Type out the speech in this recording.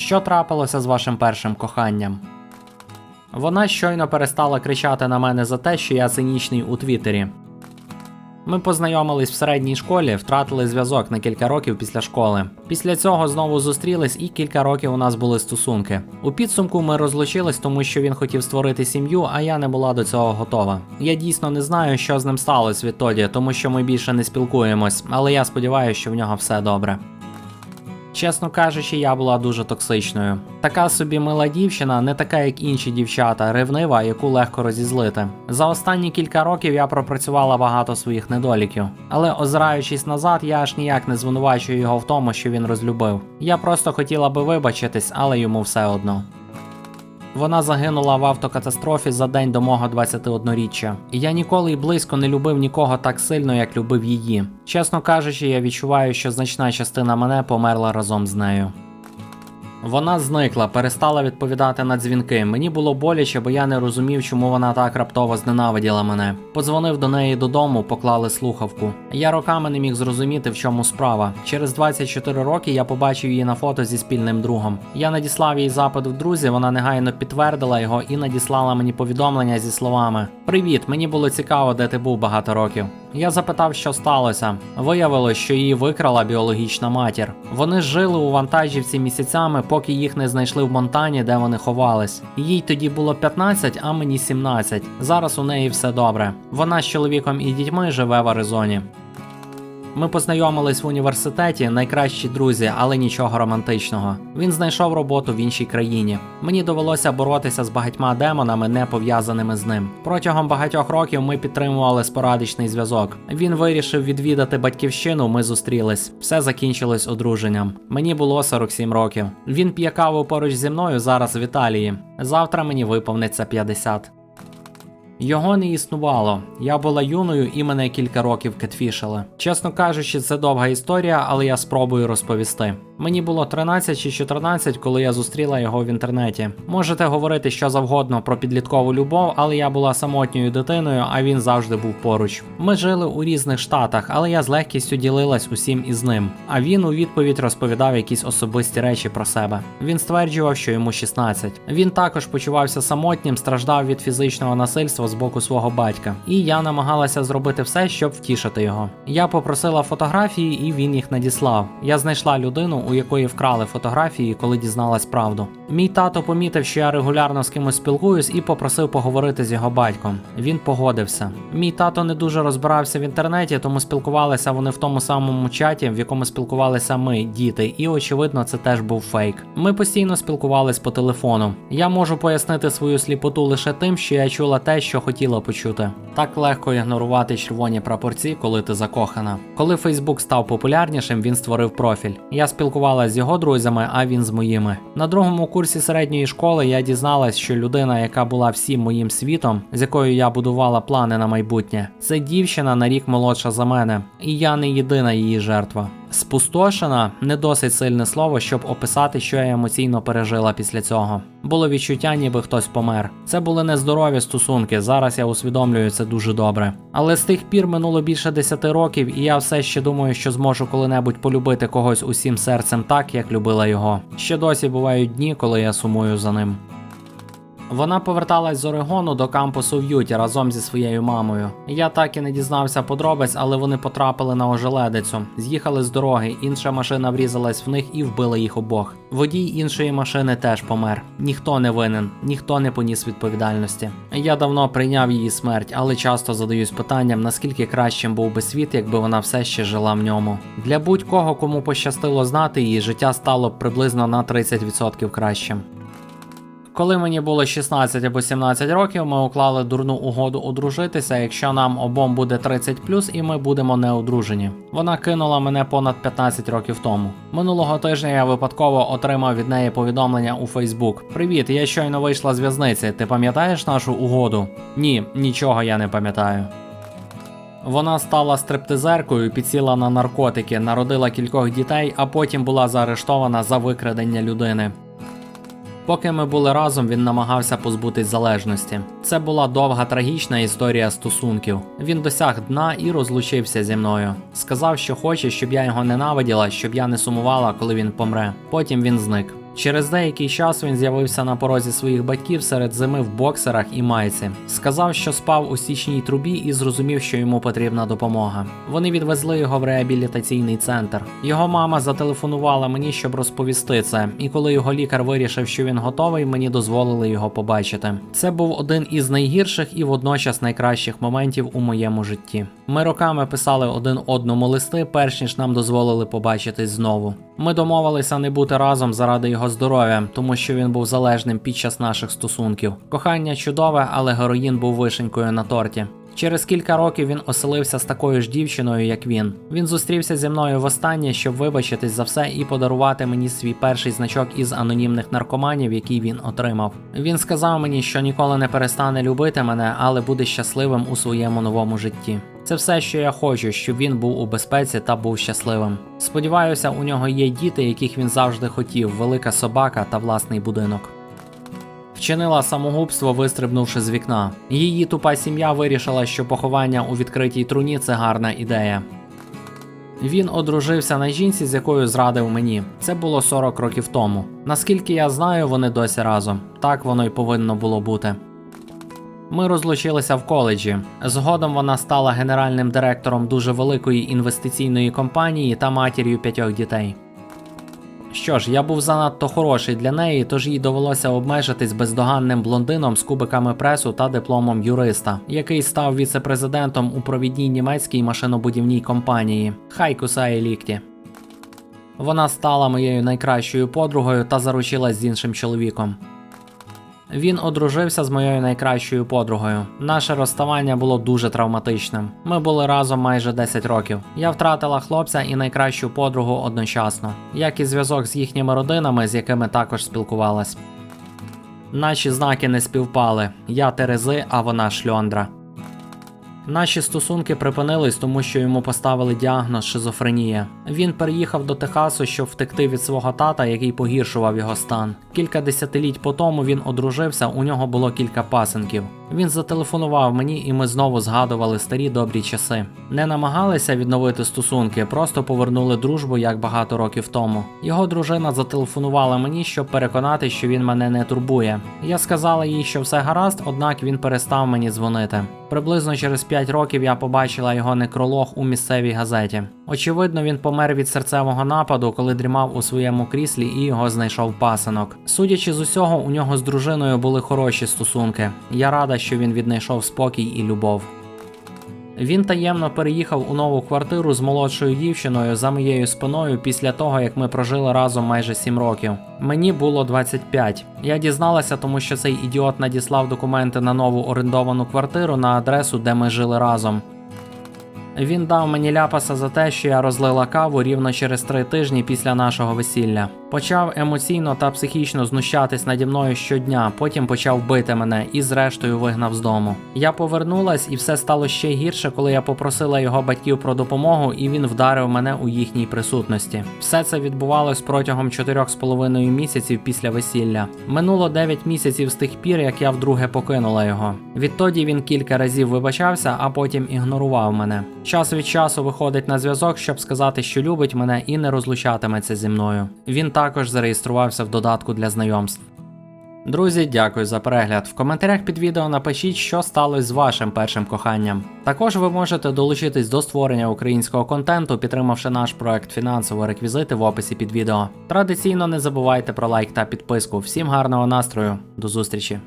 Що трапилося з вашим першим коханням? Вона щойно перестала кричати на мене за те, що я цинічний у Твіттері. Ми познайомились в середній школі, втратили зв'язок на кілька років після школи. Після цього знову зустрілись, і кілька років у нас були стосунки. У підсумку ми розлучились, тому що він хотів створити сім'ю, а я не була до цього готова. Я дійсно не знаю, що з ним сталося відтоді, тому що ми більше не спілкуємось, але я сподіваюся, що в нього все добре. Чесно кажучи, я була дуже токсичною. Така собі мила дівчина, не така, як інші дівчата, ревнива, яку легко розізлити. За останні кілька років я пропрацювала багато своїх недоліків, але озираючись назад, я аж ніяк не звинувачую його в тому, що він розлюбив. Я просто хотіла би вибачитись, але йому все одно. Вона загинула в автокатастрофі за день до мого 21-річчя. І я ніколи й близько не любив нікого так сильно, як любив її. Чесно кажучи, я відчуваю, що значна частина мене померла разом з нею. Вона зникла, перестала відповідати на дзвінки. Мені було боляче, бо я не розумів, чому вона так раптово зненавиділа мене. Подзвонив до неї додому, поклали слухавку. Я роками не міг зрозуміти, в чому справа. Через 24 роки я побачив її на фото зі спільним другом. Я надіслав їй запит в друзі, вона негайно підтвердила його і надіслала мені повідомлення зі словами: Привіт, мені було цікаво, де ти був багато років. Я запитав, що сталося. Виявилось, що її викрала біологічна матір. Вони жили у вантажівці місяцями, поки їх не знайшли в Монтані, де вони ховались. Їй тоді було 15, а мені 17. Зараз у неї все добре. Вона з чоловіком і дітьми живе в Аризоні. Ми познайомились в університеті, найкращі друзі, але нічого романтичного. Він знайшов роботу в іншій країні. Мені довелося боротися з багатьма демонами, не пов'язаними з ним. Протягом багатьох років ми підтримували спорадичний зв'язок. Він вирішив відвідати батьківщину. Ми зустрілись. Все закінчилось одруженням. Мені було 47 років. Він п'є каву поруч зі мною зараз в Італії. Завтра мені виповниться 50. Його не існувало. Я була юною і мене кілька років кетфішили. Чесно кажучи, це довга історія, але я спробую розповісти. Мені було 13 чи 14, коли я зустріла його в інтернеті. Можете говорити що завгодно про підліткову любов, але я була самотньою дитиною, а він завжди був поруч. Ми жили у різних штатах, але я з легкістю ділилась усім із ним. А він у відповідь розповідав якісь особисті речі про себе. Він стверджував, що йому 16. Він також почувався самотнім, страждав від фізичного насильства з боку свого батька. І я намагалася зробити все, щоб втішити його. Я попросила фотографії, і він їх надіслав. Я знайшла людину, у якої вкрали фотографії, коли дізналась правду. Мій тато помітив, що я регулярно з кимось спілкуюсь, і попросив поговорити з його батьком. Він погодився. Мій тато не дуже розбирався в інтернеті, тому спілкувалися вони в тому самому чаті, в якому спілкувалися ми, діти, і очевидно, це теж був фейк. Ми постійно спілкувались по телефону. Я можу пояснити свою сліпоту лише тим, що я чула те, що хотіла почути. Так легко ігнорувати червоні прапорці, коли ти закохана. Коли Фейсбук став популярнішим, він створив профіль. Я спілкувалася з його друзями, а він з моїми. На другому курсі середньої школи я дізналась, що людина, яка була всім моїм світом, з якою я будувала плани на майбутнє, це дівчина на рік молодша за мене, і я не єдина її жертва. Спустошена не досить сильне слово, щоб описати, що я емоційно пережила після цього. Було відчуття, ніби хтось помер. Це були нездорові стосунки. Зараз я усвідомлюю це дуже добре. Але з тих пір минуло більше 10 років, і я все ще думаю, що зможу коли-небудь полюбити когось усім серцем так, як любила його. Ще досі бувають дні, коли я сумую за ним. Вона поверталась з Орегону до кампусу в Юті разом зі своєю мамою. Я так і не дізнався подробиць, але вони потрапили на ожеледицю, з'їхали з дороги, інша машина врізалась в них і вбила їх обох. Водій іншої машини теж помер. Ніхто не винен, ніхто не поніс відповідальності. Я давно прийняв її смерть, але часто задаюсь питанням, наскільки кращим був би світ, якби вона все ще жила в ньому. Для будь-кого, кому пощастило знати її, життя стало б приблизно на 30% кращим. Коли мені було 16 або 17 років, ми уклали дурну угоду одружитися, якщо нам обом буде 30 і ми будемо не одружені. Вона кинула мене понад 15 років тому. Минулого тижня я випадково отримав від неї повідомлення у Фейсбук: Привіт, я щойно вийшла з в'язниці. Ти пам'ятаєш нашу угоду? Ні, нічого я не пам'ятаю. Вона стала стриптизеркою, підсіла на наркотики, народила кількох дітей, а потім була заарештована за викрадення людини. Поки ми були разом, він намагався позбутись залежності. Це була довга трагічна історія стосунків. Він досяг дна і розлучився зі мною. Сказав, що хоче, щоб я його ненавиділа, щоб я не сумувала, коли він помре. Потім він зник. Через деякий час він з'явився на порозі своїх батьків серед зими в боксерах і майці. Сказав, що спав у січній трубі і зрозумів, що йому потрібна допомога. Вони відвезли його в реабілітаційний центр. Його мама зателефонувала мені, щоб розповісти це. І коли його лікар вирішив, що він готовий, мені дозволили його побачити. Це був один із найгірших і водночас найкращих моментів у моєму житті. Ми роками писали один одному листи, перш ніж нам дозволили побачитись знову. Ми домовилися не бути разом заради його здоров'я, тому що він був залежним під час наших стосунків. Кохання чудове, але героїн був вишенькою на торті. Через кілька років він оселився з такою ж дівчиною, як він. Він зустрівся зі мною востаннє, щоб вибачитись за все і подарувати мені свій перший значок із анонімних наркоманів, який він отримав. Він сказав мені, що ніколи не перестане любити мене, але буде щасливим у своєму новому житті. Це все, що я хочу, щоб він був у безпеці та був щасливим. Сподіваюся, у нього є діти, яких він завжди хотів: велика собака та власний будинок. Вчинила самогубство, вистрибнувши з вікна. Її тупа сім'я вирішила, що поховання у відкритій труні це гарна ідея. Він одружився на жінці, з якою зрадив мені. Це було 40 років тому. Наскільки я знаю, вони досі разом. Так воно й повинно було бути. Ми розлучилися в коледжі. Згодом вона стала генеральним директором дуже великої інвестиційної компанії та матір'ю п'ятьох дітей. Що ж, я був занадто хороший для неї, тож їй довелося обмежитись бездоганним блондином з кубиками пресу та дипломом юриста, який став віце-президентом у провідній німецькій машинобудівній компанії. Хай кусає лікті. Вона стала моєю найкращою подругою та заручилась з іншим чоловіком. Він одружився з моєю найкращою подругою. Наше розставання було дуже травматичним. Ми були разом майже 10 років. Я втратила хлопця і найкращу подругу одночасно, як і зв'язок з їхніми родинами, з якими також спілкувалась. Наші знаки не співпали. Я Терези, а вона шльондра. Наші стосунки припинились, тому що йому поставили діагноз шизофренія. Він переїхав до Техасу, щоб втекти від свого тата, який погіршував його стан. Кілька десятиліть по тому він одружився, у нього було кілька пасенків. Він зателефонував мені, і ми знову згадували старі добрі часи. Не намагалися відновити стосунки, просто повернули дружбу як багато років тому. Його дружина зателефонувала мені, щоб переконати, що він мене не турбує. Я сказала їй, що все гаразд, однак він перестав мені дзвонити. Приблизно через 5 років я побачила його некролог у місцевій газеті. Очевидно, він помер від серцевого нападу, коли дрімав у своєму кріслі і його знайшов пасинок. Судячи з усього, у нього з дружиною були хороші стосунки. Я рада, що він віднайшов спокій і любов. Він таємно переїхав у нову квартиру з молодшою дівчиною за моєю спиною після того, як ми прожили разом майже 7 років. Мені було 25. Я дізналася, тому що цей ідіот надіслав документи на нову орендовану квартиру на адресу, де ми жили разом. Він дав мені ляпаса за те, що я розлила каву рівно через три тижні після нашого весілля. Почав емоційно та психічно знущатись наді мною щодня, потім почав бити мене і зрештою вигнав з дому. Я повернулась, і все стало ще гірше, коли я попросила його батьків про допомогу, і він вдарив мене у їхній присутності. Все це відбувалось протягом чотирьох з половиною місяців після весілля. Минуло 9 місяців з тих пір, як я вдруге покинула його. Відтоді він кілька разів вибачався, а потім ігнорував мене. Час від часу виходить на зв'язок, щоб сказати, що любить мене і не розлучатиметься зі мною. Він також зареєструвався в додатку для знайомств. Друзі, дякую за перегляд. В коментарях під відео напишіть, що сталося з вашим першим коханням. Також ви можете долучитись до створення українського контенту, підтримавши наш проект фінансово реквізити в описі під відео. Традиційно не забувайте про лайк та підписку. Всім гарного настрою, до зустрічі!